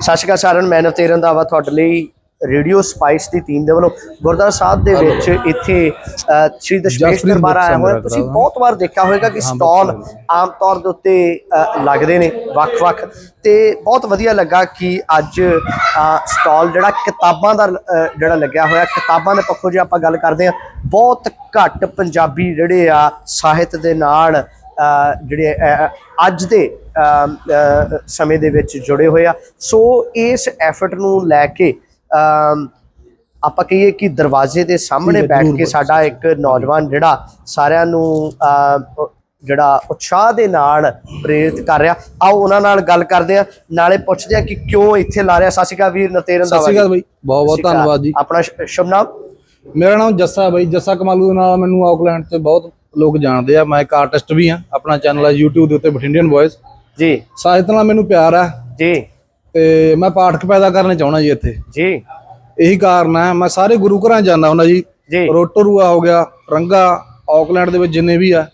ਸਤਿ ਸ਼੍ਰੀ ਅਕਾਲ ਸਾਰਿਆਂ ਨੂੰ ਮੈਂ ਨਵਤੇਜ ਰੰਧਾਵਾ ਤੁਹਾਡੇ ਲਈ ਰੇਡੀਓ ਸਪਾਈਸ ਦੀ ਟੀਮ ਦੇ ਵੱਲੋਂ ਗੁਰਦੁਆਰਾ ਸਾਹਿਬ ਦੇ ਵਿੱਚ ਇੱਥੇ ਸ਼੍ਰੀ ਦਸ਼ਮੇਸ਼ ਦਰਬਾਰ ਆਇਆ ਹੋਇਆ। ਤੁਸੀਂ। ਬਹੁਤ ਵਾਰ ਦੇਖਿਆ ਹੋਵੇਗਾ ਕਿ ਸਟਾਲ ਆਮ ਤੌਰ ਦੇ ਉੱਤੇ ਲੱਗਦੇ ਨੇ ਵੱਖ-ਵੱਖ। ਤੇ ਬਹੁਤ ਵਧੀਆ ਲੱਗਾ ਕਿ ਅੱਜ ਸਟਾਲ ਜਿਹੜਾ ਕਿਤਾਬਾਂ ਦਾ ਜਿਹੜਾ ਲੱਗਿਆ ਹੋਇਆ ਕਿਤਾਬਾਂ ਦੇ ਪੱਖੋਂ ਜੇ ਆਪਾਂ ਗੱਲ ਕਰਦੇ ਆ ਬਹੁਤ ਘੱਟ ਪੰਜਾਬੀ ਜਿਹੜੇ ਆ ਸਾਹਿਤ ਦੇ ਨਾਲ ਜਿਹੜੇ ਅੱਜ ਦੇ ਸਮੇਂ ਦੇ ਵਿੱਚ ਜੁੜੇ ਹੋਏ ਆ। ਸੋ ਇਸ ਐਫਰਟ ਨੂੰ ਲੈ ਕੇ ਆਪਾਂ ਕਹੀਏ ਕਿ ਦਰਵਾਜ਼ੇ ਦੇ ਸਾਹਮਣੇ ਬੈਠ ਕੇ ਸਾਡਾ ਇੱਕ ਨੌਜਵਾਨ ਜਿਹੜਾ ਸਾਰਿਆਂ ਨੂੰ ਜਿਹੜਾ ਉਤਸ਼ਾਹ ਦੇ ਨਾਲ ਪ੍ਰੇਰਿਤ ਕਰ ਰਿਹਾ। ਆਓ ਉਹਨਾਂ ਨਾਲ ਗੱਲ ਕਰਦੇ ਆ ਨਾਲੇ ਪੁੱਛਦੇ ਆ ਕਿ ਕਿਉਂ ਇੱਥੇ ਲਾ ਰਿਹਾ। ਅਕਾਲ ਵੀਰ ਨਤੇਰਨ ਸ਼੍ਰੀ ਅਕਾਲ ਬਾਈ। ਬਹੁਤ ਬਹੁਤ ਧੰਨਵਾਦ ਜੀ। ਆਪਣਾ ਸ਼ੁਭ ਨਾਮ? ਮੇਰਾ ਨਾਮ ਜੱਸਾ ਬਾਈ। ਜੱਸਾ ਕਮਾਲੂ ਦੇ ਨਾਲ ਮੈਨੂੰ ਆਕਲੈਂਡ 'ਚ ਬਹੁਤ ਲੋਕ ਜਾਣਦੇ ਆ ਮੈਂ ਇੱਕ ਆਰਟਿਸਟ ਵੀ ਹਾਂ ਆਪਣਾ ਚੈਨਲ ਹੈ YouTube ਦੇ ਉੱਤੇ ਬਠਿੰਡੀਅਨ ਵੌਇਸ ਜੀ। ਸਾਹਿਤ ਨਾਲ ਮੈਨੂੰ ਪਿਆਰ ਆ। ਜੀ। ਤੇ ਮੈਂ ਪਾਠਕ ਪੈਦਾ ਕਰਨੇ ਚਾਹਣਾ ਜੀ ਇੱਥੇ। ਜੀ। ਇਹੀ ਕਾਰਨ ਹੈ ਮੈਂ ਸਾਰੇ ਗੁਰੂ ਘਰਾਂ ਜਾਂਦਾ ਹੁੰਦਾ ਜੀ। ਜੀ। ਰੋਟਰੂਆ ਹੋ ਗਿਆ ਰੰਗਾ ਆਕਲੈਂਡ ਦੇ ਵਿੱਚ ਜਿੰਨੇ ਵੀ ਆ।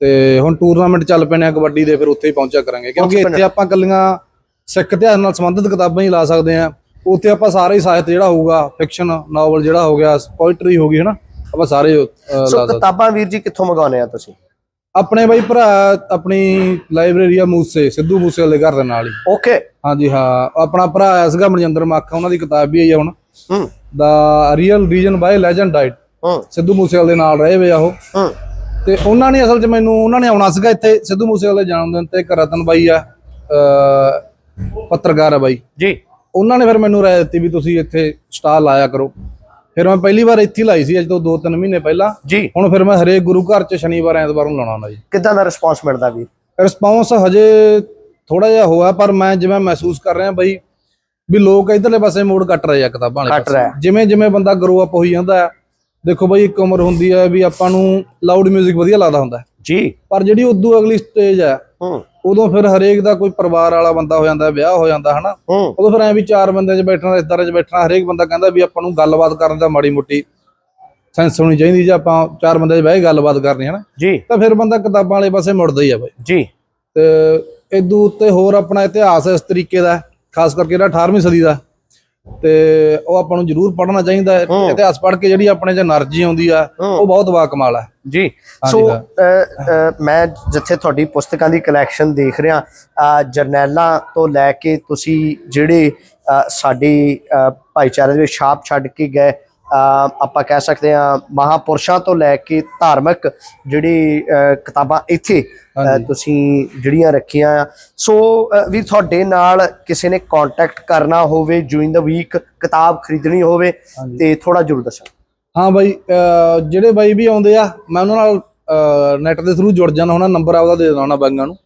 ਤੇ ਹੁਣ ਟੂਰਨਾਮੈਂਟ ਚੱਲ ਪੈਣੇ ਆ ਕਬੱਡੀ ਦੇ ਫਿਰ ਉੱਥੇ ਹੀ ਪਹੁੰਚਿਆ ਕਰਾਂਗੇ। ਕਿਉਂਕਿ ਇੱਥੇ ਆਪਾਂ ਕੱਲੀਆਂ ਸਿੱਖ ਇਤਿਹਾਸ ਨਾਲ ਸੰਬੰਧਿਤ ਕਿਤਾਬਾਂ ਹੀ ਲਾ ਸਕਦੇ ਆ। ਉੱਥੇ ਆਪਾਂ ਸਾਰੇ ਹੀ ਸਾਹਿਤ ਜਿਹੜਾ ਹੋਊਗਾ ਫਿਕਸ਼ਨ ਨਾਵਲ ਜਿਹੜਾ ਹੋ ਗਿਆ ਪੋਇਟਰੀ ਹੋ ਗਈ ਹਨਾ? ਆਪਾਂ ਸਾਰੇ ਸੋ ਕਿਤਾਬਾਂ ਵੀਰ ਜੀ ਕਿੱਥੋਂ ਮੰਗਾਉਨੇ ਆ ਤੁਸੀਂ? ਆਪਣੇ ਬਾਈ ਭਰਾ ਆਪਣੀ ਲਾਇਬ੍ਰੇਰੀ ਆ ਮੂਸੇ ਸਿੱਧੂ ਮੂਸੇ ਵਾਲੇ ਘਰ ਦੇ ਨਾਲ ਹੀ। ਓਕੇ। ਹਾਂਜੀ ਹਾਂ ਆਪਣਾ ਭਰਾ ਆਇਆ ਸੀਗਾ ਮਨਜਿੰਦਰ ਮਾਖਾ ਉਹਨਾਂ ਦੀ ਕਿਤਾਬ ਵੀ ਆਈ ਆ ਹੁਣ। ਹੂੰ। ਦਾ ਰੀਅਲ ਰੀਜਨ ਬਾਈ ਲੈਜੈਂਡ ਡਾਈਟ ਹੂੰ। ਸਿੱਧੂ ਮੂਸੇਵਾਲੇ ਦੇ ਨਾਲ ਰਹੇ ਵੇ ਆ ਉਹ। ਹੂੰ। ਤੇ ਉਹਨਾਂ ਨੇ ਅਸਲ 'ਚ ਮੈਨੂੰ ਉਹਨਾਂ ਨੇ ਆਉਣਾ ਸੀਗਾ ਇੱਥੇ ਸਿੱਧੂ ਮੂਸੇਵਾਲੇ ਦੇ ਜਨਮ ਦਿਨ ਤੇ ਇੱਕ ਰਤਨ ਬਾਈ ਆ ਪੱਤਰਕਾਰ ਆ ਬਾਈ। ਜੀ। ਉਹਨਾਂ ਨੇ ਫਿਰ ਮੈਨੂੰ ਰਾਏ ਦਿੱਤੀ ਵੀ ਤੁਸੀਂ ਇੱਥੇ ਸਟਾਲ ਲਾਇਆ ਕਰੋ। ਫਿਰ ਮੈਂ ਪਹਿਲੀ ਵਾਰ ਇੱਥੇ ਲਾਈ ਸੀ ਅੱਜ ਤੋਂ 2-3 ਮਹੀਨੇ ਪਹਿਲਾਂ। ਜੀ। ਹੁਣ ਫਿਰ ਮੈਂ ਹਰੇਕ ਗੁਰੂ ਘਰ 'ਚ ਸ਼ਨੀਵਾਰ ਐਤਵਾਰ ਨੂੰ ਲਾਉਣਾ ਹੁੰਦਾ ਜੀ। ਕਿੱਦਾਂ ਦਾ ਰਿਸਪੌਂਸ ਮਿਲਦਾ ਵੀਰ? ਰਿਸਪੌਂਸ ਹਜੇ ਥੋੜਾ ਜਿਹਾ ਹੋਇਆ ਪਰ ਮੈਂ ਜਿਵੇਂ ਮਹਿਸੂਸ ਕਰ ਰਿਹਾ ਬਈ ਵੀ ਲੋਕ ਇਧਰਲੇ ਪਾਸੇ ਮੋੜ ਕੱਟ ਰਹੇ ਆ ਕਿਤਾਬਾਂ ਵਾਲੇ ਕੱਟ ਰਿਹਾ। ਜਿਵੇਂ ਜਿਵੇਂ ਬੰਦਾ ਗਰੋ ਅਪ ਹੋਈ ਜਾਂਦਾ ਹੈ, ਦੇਖੋ ਬਈ ਇੱਕ ਉਮਰ ਹੁੰਦੀ ਹੈ ਵੀ ਆਪਾਂ ਨੂੰ ਲਾਊਡ 뮤직 ਵਧੀਆ ਲੱਗਦਾ ਹੁੰਦਾ। ਜੀ। ਪਰ ਜਿਹੜੀ ਉਦੋਂ ਅਗਲੀ ਸਟੇਜ ਹੈ ਹੂੰ। ਉਦੋਂ ਫਿਰ ਹਰੇਕ ਦਾ ਕੋਈ ਪਰਿਵਾਰ ਵਾਲਾ ਬੰਦਾ ਹੋ ਜਾਂਦਾ ਵਿਆਹ ਹੋ ਜਾਂਦਾ ਹਨਾ? ਉਦੋਂ ਫਿਰ ਐ ਵੀ ਚਾਰ ਬੰਦਿਆਂ 'ਚ ਬੈਠਣਾ ਰਿਸ਼ਤੇਦਾਰਾਂ 'ਚ ਬੈਠਣਾ ਹਰੇਕ ਬੰਦਾ ਕਹਿੰਦਾ ਵੀ ਆਪਾਂ ਨੂੰ ਗੱਲਬਾਤ ਕਰਨ ਦਾ ਮਾੜੀ ਮੋਟੀ ਸੈਂਸ ਹੋਣੀ ਚਾਹੀਦੀ ਜੇ ਆਪਾਂ ਚਾਰ ਬੰਦਿਆਂ 'ਚ ਬਹਿ ਕੇ ਗੱਲਬਾਤ ਕਰਨੀ ਹਨਾ? ਜੀ। ਤਾਂ ਫਿਰ ਬੰਦਾ ਕਿਤਾਬਾਂ ਵਾਲੇ ਪਾਸੇ ਮੁੜਦਾ ਹੀ ਆ ਬਈ। ਜੀ। ਤੇ ਇਦੋਂ ਉੱਤੇ ਹੋਰ ਆਪਣਾ ਇਤਿਹਾਸ ਇਸ ਤਰੀਕੇ ਦਾ ਖਾਸ ਕਰਕੇ ਜਿਹੜਾ 18ਵੀਂ ਸਦੀ ਦਾ। ਤੇ ਉਹ ਆਪਾਂ ਨੂੰ ਜ਼ਰੂਰ ਪੜਨਾ ਚਾਹੀਦਾ ਇਤਿਹਾਸ ਪੜ੍ਹ ਕੇ ਜਿਹੜੀ ਆਪਣੇ ਚ એનર્ਜੀ ਆਉਂਦੀ ਆ ਉਹ ਬਹੁਤ ਵਾ ਕਮਾਲ ਆ ਜੀ। ਸੋ ਮੈਂ ਜਿੱਥੇ ਤੁਹਾਡੀ ਪੁਸਤਕਾਂ ਦੀ ਕਲੈਕਸ਼ਨ ਦੇਖ ਰਿਹਾ ਅ, ਜਰਨੈਲਾਂ ਤੋਂ ਲੈ ਕੇ ਤੁਸੀਂ ਜਿਹੜੇ ਅ, ਸਾਡੀ ਭਾਈਚਾਰੇ ਦੇ ਵਿੱਚ ਛਾਪ ਛੱਡ ਕੇ ਗਏ ਆਪਾਂ ਕਹਿ ਸਕਦੇ ਹਾਂ ਮਹਾਪੁਰਸ਼ਾਂ ਤੋਂ ਲੈ ਕੇ ਧਾਰਮਿਕ ਜਿਹੜੀ ਕਿਤਾਬਾਂ ਇੱਥੇ ਤੁਸੀਂ ਜਿਹੜੀਆਂ ਰੱਖੀਆਂ ਆ। ਸੋ ਵੀ ਤੁਹਾਡੇ ਨਾਲ ਕਿਸੇ ਨੇ ਕੰਟੈਕਟ ਕਰਨਾ ਹੋਵੇ ਜੂਇਨ ਦਾ ਵੀਕ ਕਿਤਾਬ ਖਰੀਦਣੀ ਹੋਵੇ ਤੇ ਥੋੜਾ ਜਰੂਰ ਦੱਸੋ। ਹਾਂ ਬਾਈ ਜਿਹੜੇ ਬਾਈ ਵੀ ਆਉਂਦੇ ਆ ਮੈਂ ਉਹਨਾਂ ਨਾਲ ਨੈਟ ਦੇ ਥਰੂ ਜੁੜ ਜਾਣਾ ਉਹਨਾਂ ਨੰਬਰ ਆਪਦਾ ਦੇ ਦੇਣਾ ਬਾਈਆਂ ਨੂੰ।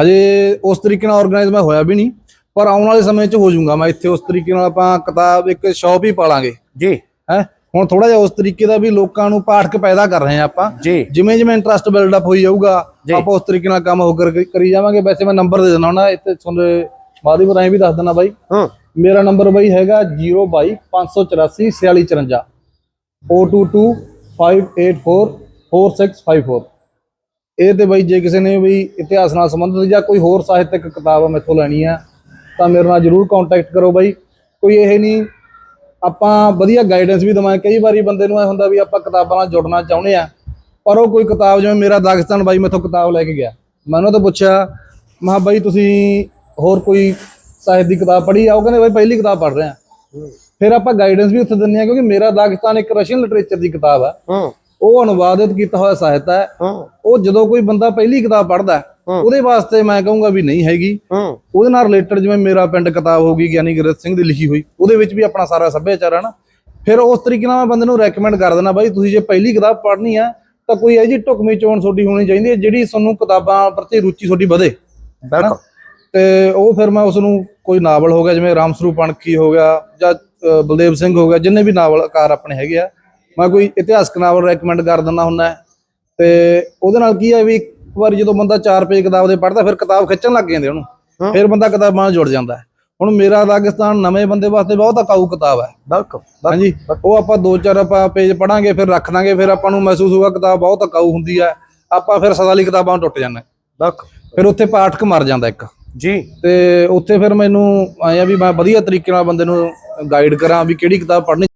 ਹਜੇ ਉਸ ਤਰੀਕੇ ਨਾਲ ਆਰਗੇਨਾਈਜ਼ ਮੈਂ ਹੋਇਆ ਵੀ ਨਹੀਂ ਪਰ ਆਉਣ ਵਾਲੇ ਸਮੇਂ 'ਚ ਹੋ ਜਾਊਗਾ। ਮੈਂ ਇੱਥੇ ਉਸ ਤਰੀਕੇ ਨਾਲ ਆਪਾਂ ਕਿਤਾਬ ਇੱਕ ਸ਼ਾਪ ਹੀ ਪਾਲਾਂਗੇ। ਜੀ। ਹੈ? ਹੁਣ ਥੋੜਾ ਜਿਹਾ ਉਸ ਤਰੀਕੇ ਦਾ ਵੀ ਲੋਕਾਂ ਨੂੰ ਪਾਠਕ ਪੈਦਾ ਕਰ ਰਹੇ ਆ ਆਪਾਂ। ਜਿਵੇਂ ਜਿਵੇਂ ਇੰਟਰਸਟ ਬਿਲਡ ਅਪ ਹੋਈ ਜਾਊਗਾ ਆਪਾਂ ਉਸ ਤਰੀਕੇ ਨਾਲ ਕੰਮ ਹੋ ਕਰ ਕਰੀ ਜਾਵਾਂਗੇ। ਵੈਸੇ ਮੈਂ ਨੰਬਰ ਦੇ ਦੇਣਾ ਹੁੰਦਾ ਇੱਥੇ ਤੁਹਾਨੂੰ ਮਾਧਿਅਮ ਰਾਹੀਂ ਵੀ ਦੱਸ ਦਿੰਦਾ ਬਾਈ। ਹੂੰ। ਮੇਰਾ ਨੰਬਰ ਬਾਈ ਹੈਗਾ 022 584 4654 022 584 4654 ਇਹ ਤੇ ਬਾਈ ਜੇ ਕਿਸੇ ਨੇ ਵੀ ਇਤਿਹਾਸ ਨਾਲ ਸੰਬੰਧਿਤ ਜਾਂ ਕੋਈ ਹੋਰ ਸਾਹਿਤਕ ਕਿਤਾਬ ਮੈਥੋਂ ਲੈਣੀ ਆ ਤਾਂ ਮੇਰੇ ਨਾਲ ਜਰੂਰ ਕੰਟੈਕਟ ਕਰੋ ਬਾਈ। ਕੋਈ ਇਹ ਨਹੀਂ ਆਪਾਂ ਵਧੀਆ ਗਾਈਡੈਂਸ ਵੀ ਦਵਾਂਗੇ। ਕਈ ਵਾਰੀ ਬੰਦੇ ਨੂੰ ਐ ਹੁੰਦਾ ਵੀ ਆਪਾਂ ਕਿਤਾਬਾਂ ਨਾਲ ਜੁੜਨਾ ਚਾਹੁੰਦੇ ਆ ਪਰ ਉਹ ਕੋਈ ਕਿਤਾਬ ਜਿਵੇਂ ਮੇਰਾ ਦਾਗਿਸਤਾਨ ਬਾਈ ਮੈਥੋਂ ਕਿਤਾਬ ਲੈ ਕੇ ਗਿਆ। ਮੈਂ ਉਹਨਾਂ ਤੋਂ ਪੁੱਛਿਆ ਮਹਾ ਬਾਈ ਤੁਸੀਂ ਹੋਰ ਕੋਈ ਸਾਹਿਤ ਦੀ ਕਿਤਾਬ ਪੜ੍ਹੀ ਆ? ਉਹ ਕਹਿੰਦੇ ਬਾਈ ਪਹਿਲੀ ਕਿਤਾਬ ਪੜ੍ਹ ਰਹੇ ਆ ਫਿਰ ਆਪਾਂ ਗਾਈਡੈਂਸ ਵੀ ਉੱਥੇ ਦਿੰਦੇ ਆ ਕਿਉਂਕਿ ਮੇਰਾ ਦਾਗਿਸਤਾਨ ਇੱਕ ਰਸ਼ੀਅਨ ਲਿਟਰੇਚਰ ਦੀ ਕਿਤਾਬ ਆ। ਹੂੰ। ਉਹ ਅਨੁਵਾਦਿਤ ਕੀਤਾ ਹੋਇਆ ਸਾਹਿਤ ਹੈ। ਉਹ ਜਦੋਂ ਕੋਈ ਬੰਦਾ ਪਹਿਲੀ ਕਿਤਾਬ ਪੜ੍ਹਦਾ ਉਹਦੇ ਵਾਸਤੇ ਮੈਂ ਕਹੂੰਗਾ ਵੀ ਨਹੀਂ ਹੈਗੀ। ਉਹਦੇ ਨਾਲ ਰਿਲੇਟਡ ਜਿਵੇਂ ਮੇਰਾ ਪਿੰਡ ਕਿਤਾਬ ਹੋਗੀ ਗਿਆਨੀ ਗੁਰਦੇਵ ਸਿੰਘ ਦੀ ਲਿਖੀ ਹੋਈ ਉਹਦੇ ਵਿੱਚ ਵੀ ਆਪਣਾ ਸਾਰਾ ਸੱਭਿਆਚਾਰ ਹੈ ਨਾ। ਫਿਰ ਉਸ ਤਰੀਕੇ ਨਾਲ ਮੈਂ ਬੰਦੇ ਨੂੰ ਰეკਮੈਂਡ ਕਰ ਦਿੰਦਾ ਬਾਈ ਤੁਸੀਂ ਜੇ ਪਹਿਲੀ ਕਿਤਾਬ ਪੜ੍ਹਨੀ ਆ ਤਾਂ ਕੋਈ ਇਹ ਟੁਕਮੀ ਚੋਣ ਤੁਹਾਡੀ ਹੋਣੀ ਚਾਹੀਦੀ ਹੈ ਜਿਹੜੀ ਤੁਹਾਨੂੰ ਕਿਤਾਬਾਂ ਪ੍ਰਤੀ ਰੁਚੀ ਤੁਹਾਡੀ ਵਧੇ ਬਿਲਕੁਲ। ਤੇ ਉਹ ਫਿਰ ਮੈਂ ਉਸ ਨੂੰ ਕੋਈ ਨਾਵਲ ਹੋ ਗਿਆ ਜਿਵੇਂ ਰਾਮ ਸਰੂਪ ਪਣਕੀ ਹੋ ਗਿਆ ਜਾਂ ਬਲਦੇਵ ਸਿੰਘ ਹੋ ਗਿਆ ਜਿੰਨੇ ਵੀ ਨਾਵਲਕਾਰ ਆਪਣੇ ਹੈਗੇ ਆ ਮੈਂ ਕੋਈ ਇਤਿਹਾਸਕ ਨਾਵਲ ਰეკਮੈਂਡ ਕਰ ਦਿੰਦਾ ਹੁੰਦਾ। ਤੇ ਉਹਦੇ ਨਾਲ ਕੀ ਹੈ ਵੀ ਵਾਰੀ ਜਦੋਂ ਬੰਦਾ ਚਾਰ ਪੇਜ ਕਿਤਾਬ ਦੇ ਪੜ੍ਹਦਾ ਫਿਰ ਕਿਤਾਬ ਖਿੱਚਣ ਲੱਗ ਜਾਂਦੇ ਉਹਨੂੰ। ਫਿਰ ਬੰਦਾ ਕਿਤਾਬਾਂ ਨਾਲ ਜੁੜ ਜਾਂਦਾ। ਹੁਣ ਮੇਰਾ ਦਾਗਿਸਤਾਨ ਨਵੇਂ ਬੰਦੇ ਵਾਸਤੇ ਬਹੁਤ ਅਕਾਊ ਕਿਤਾਬ ਹੈ। ਬਿਲਕੁਲ ਹਾਂਜੀ ਉਹ ਆਪਾਂ ਦੋ ਚਾਰ ਆਪਾਂ ਪੇਜ ਪੜਾਂਗੇ ਫਿਰ ਰੱਖ ਦਾਂਗੇ ਫਿਰ ਆਪਾਂ ਨੂੰ ਮਹਿਸੂਸ ਹੋਊਗਾ ਕਿਤਾਬ ਬਹੁਤ ਅਕਾਊ ਹੁੰਦੀ ਹੈ। ਆਪਾਂ ਫਿਰ ਸਦਾ ਲਈ ਕਿਤਾਬਾਂ ਟੁੱਟ ਜਾਂਦੇ ਬਿਲਕੁਲ ਫਿਰ ਉੱਥੇ ਪਾਠਕ ਮਰ ਜਾਂਦਾ ਇੱਕ। ਜੀ। ਤੇ ਉੱਥੇ ਫਿਰ ਮੈਨੂੰ ਆਇਆ ਵੀ ਮੈਂ ਵਧੀਆ ਤਰੀਕੇ ਨਾਲ ਬੰਦੇ ਨੂੰ ਗਾਈਡ ਕਰਾਂ ਵੀ ਕਿਹੜੀ ਕਿਤਾਬ ਪੜ੍ਹਨੀ